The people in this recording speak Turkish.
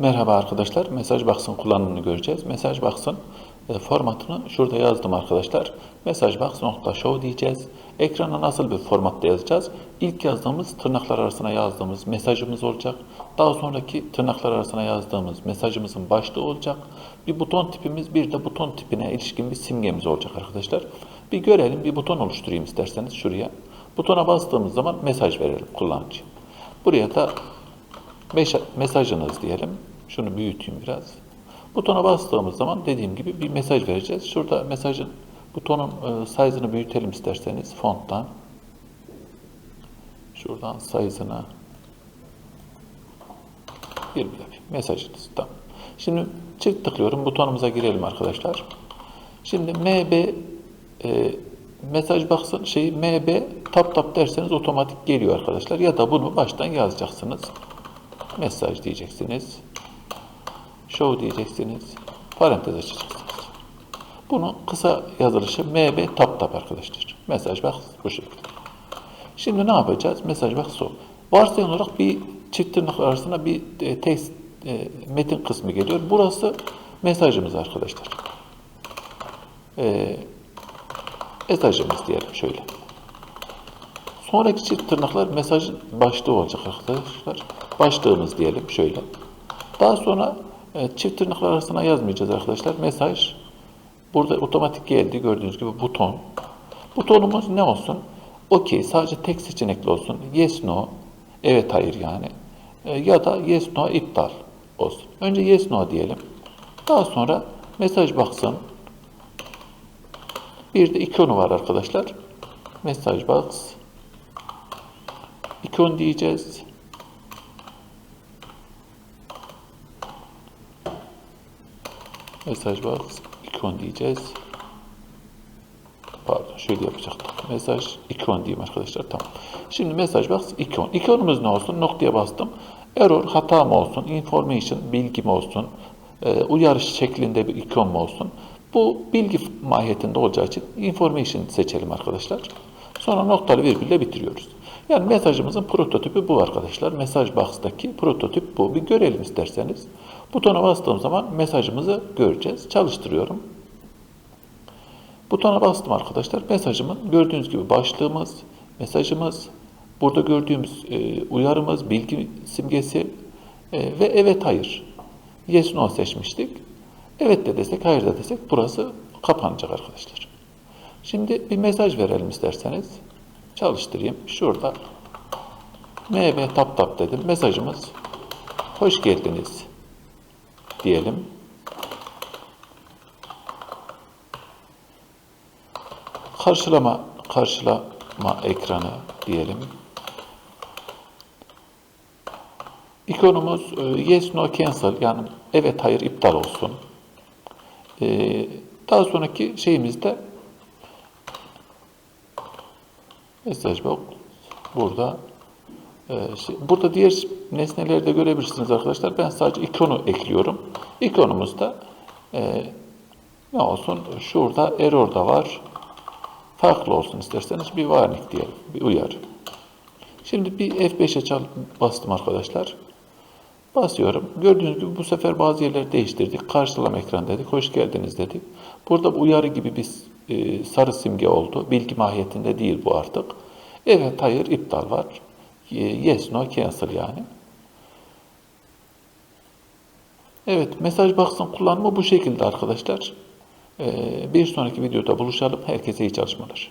Merhaba arkadaşlar. Mesaj box'ın kullanımını göreceğiz. Mesaj box'ın e, formatını şurada yazdım arkadaşlar. Messagebox.show diyeceğiz. Ekrana nasıl bir formatta yazacağız? İlk yazdığımız tırnaklar arasına yazdığımız mesajımız olacak. Daha sonraki tırnaklar arasına yazdığımız mesajımızın başlığı olacak. Bir buton tipimiz bir de buton tipine ilişkin bir simgemiz olacak arkadaşlar. Bir görelim. Bir buton oluşturayım isterseniz şuraya. Butona bastığımız zaman mesaj verelim kullanıcıya. Buraya da mesajınız diyelim. Şunu büyüteyim biraz. Butona bastığımız zaman dediğim gibi bir mesaj vereceğiz. Şurada mesajın butonun e, size'ını büyütelim isterseniz fonttan. Şuradan size'ını bir yapayım. Mesajınız. Tamam. Şimdi çift tıklıyorum. Butonumuza girelim arkadaşlar. Şimdi MB e, mesaj baksın şeyi MB tap tap derseniz otomatik geliyor arkadaşlar. Ya da bunu baştan yazacaksınız. Mesaj diyeceksiniz. Show diyeceksiniz. Parantez açacaksınız. Bunun kısa yazılışı MB tap tap arkadaşlar. Mesaj box bu şekilde. Şimdi ne yapacağız? Mesaj box so. Varsayım olarak bir çift tırnak arasında bir e, text e, metin kısmı geliyor. Burası mesajımız arkadaşlar. E, mesajımız diyelim şöyle. Sonraki çift tırnaklar mesajın başlığı olacak arkadaşlar. Başlığımız diyelim şöyle. Daha sonra e, çift tırnaklar arasına yazmayacağız arkadaşlar. Mesaj burada otomatik geldi gördüğünüz gibi buton. Butonumuz ne olsun? Okey sadece tek seçenekli olsun. Yes no evet hayır yani. E, ya da yes no iptal olsun. Önce yes no diyelim. Daha sonra mesaj baksın. Bir de ikonu var arkadaşlar. Mesaj box ikon diyeceğiz. Mesaj box ikon diyeceğiz. Pardon şöyle yapacaktık. Mesaj ikon diyeyim arkadaşlar. Tamam. Şimdi mesaj box ikon. İkonumuz ne olsun? Noktaya bastım. Error hata mı olsun? Information bilgi mi olsun? E, uyarı şeklinde bir ikon mu olsun? Bu bilgi mahiyetinde olacağı için information seçelim arkadaşlar. Sonra noktalı virgülle bitiriyoruz. Yani mesajımızın prototipi bu arkadaşlar. Mesaj box'taki prototip bu. Bir görelim isterseniz. Butona bastığım zaman mesajımızı göreceğiz. Çalıştırıyorum. Butona bastım arkadaşlar. Mesajımın gördüğünüz gibi başlığımız, mesajımız, burada gördüğümüz e, uyarımız, bilgi simgesi e, ve evet hayır. Yes no seçmiştik. Evet de desek, hayır da desek burası kapanacak arkadaşlar. Şimdi bir mesaj verelim isterseniz. Çalıştırayım. Şurada MB tap tap dedim. Mesajımız hoş geldiniz diyelim. Karşılama karşılama ekranı diyelim. İkonumuz e, yes no cancel yani evet hayır iptal olsun. E, daha sonraki şeyimizde mesaj box burada burada diğer nesneleri de görebilirsiniz arkadaşlar. Ben sadece ikonu ekliyorum. İkonumuzda e, ne olsun? Şurada error da var. Farklı olsun isterseniz bir warning diyelim. Bir uyarı. Şimdi bir F5'e çal bastım arkadaşlar. Basıyorum. Gördüğünüz gibi bu sefer bazı yerleri değiştirdik. Karşılama ekran dedik. Hoş geldiniz dedik. Burada uyarı gibi bir e, sarı simge oldu. Bilgi mahiyetinde değil bu artık. Evet, hayır, iptal var. Yes, no, cancel yani. Evet, mesaj box'ın kullanımı bu şekilde arkadaşlar. E, bir sonraki videoda buluşalım. Herkese iyi çalışmalar.